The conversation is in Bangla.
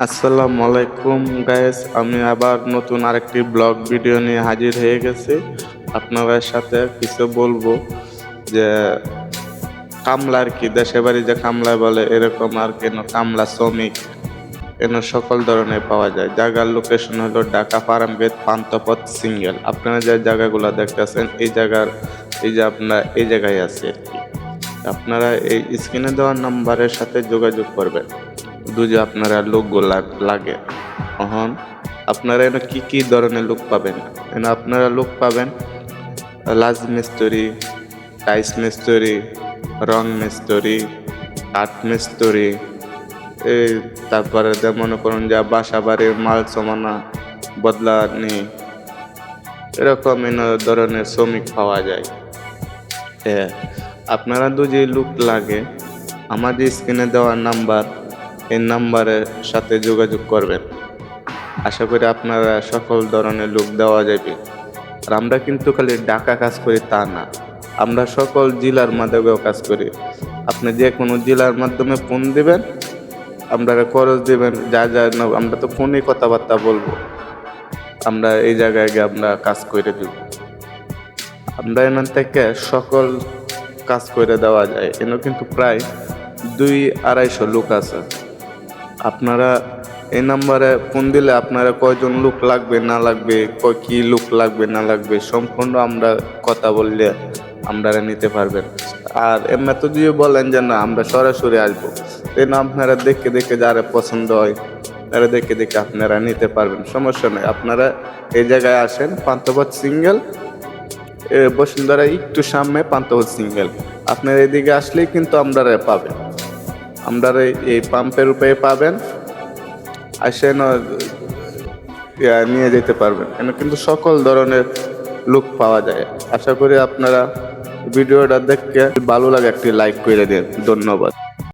আসসালামু আলাইকুম গাইস আমি আবার নতুন আরেকটি ব্লগ ভিডিও নিয়ে হাজির হয়ে গেছি। আপনাদের সাথে কিছু বলব যে, কামলা আর কি দেশে বাড়ি যে কামলা বলে এরকম আর কেন কামলা শ্রমিক এন সকল ধরনের পাওয়া যায়। জায়গার লোকেশন হলো ঢাকা ফার্ম গেট পান্তপথ সিঙ্গেল। আপনারা যে জায়গাগুলো দেখতেছেন, এই জায়গার, এই যে আপনার এই জায়গায় আছে আর কি। আপনারা এই স্ক্রিনে দেওয়া নাম্বারের সাথে যোগাযোগ করবেন। দুজে আপনারা লোকগুলা লাগে তখন আপনারা এনে কী কী ধরনের লোক পাবেন? এনে আপনারা লোক পাবেন, লাজ মিস্ত্রি, টাইস মিস্ত্রি, রং মিস্ত্রি কাঠ মিস্ত্রি এই তারপরে যে মনে করুন যা বাসা বাড়ির মাল সমানা বদলা নেই এরকম ধরনের শ্রমিক পাওয়া যায়। হ্যাঁ আপনারা দুজি লুক লাগে আমাদের স্ক্রিনে দেওয়া নাম্বার এই নাম্বারের সাথে যোগাযোগ করবেন। আশা করি আপনারা সকল ধরনের লোক দেওয়া যাবে। আর আমরা কিন্তু খালি ডাকা কাজ করি তা না। আমরা সকল জেলার মাধ্যমেও কাজ করি। আপনি যে কোনো জেলার মাধ্যমে ফোন দিবেন, আপনারা খরচ দিবেন, যা যা আমরা তো ফোনে কথাবার্তা বলব। আমরা এই জায়গায় গিয়ে আমরা কাজ করে দিব। আমরা এখান থেকে সকল কাজ করে দেওয়া যায়। এনে কিন্তু প্রায় দুই আড়াইশো লোক আছে। আপনারা এই নাম্বারে ফোন দিলে আপনারা কয়জন লোক লাগবে, না লাগবে, কয় কি লোক লাগবে, না লাগবে, সম্পূর্ণ আমরা কথা বললে আপনারা নিতে পারবেন। আর এমনি তো যদি বলেন যে না, আমরা সরাসরি আসব। এই না, আপনারা দেখে দেখে যারা পছন্দ হয়, তারা দেখে দেখে আপনারা নিতে পারবেন, সমস্যা নেই। আপনারা এই জায়গায় আসেন পান্তপথ সিঙ্গেল বসুন্ধরা একটু সামনে পান্তপথ সিঙ্গেল। আপনার এদিকে আসলেই কিন্তু আপনারা পাবেন। আপনারা এই- পাম্পের উপায়ে পাবেন আসেন নিয়ে যেতে পারবেন। কেন? কিন্তু সকল ধরনের লুক পাওয়া যায়। আশা করি আপনারা ভিডিওটা দেখতে ভালো লাগে, একটি লাইক করে দিন। ধন্যবাদ।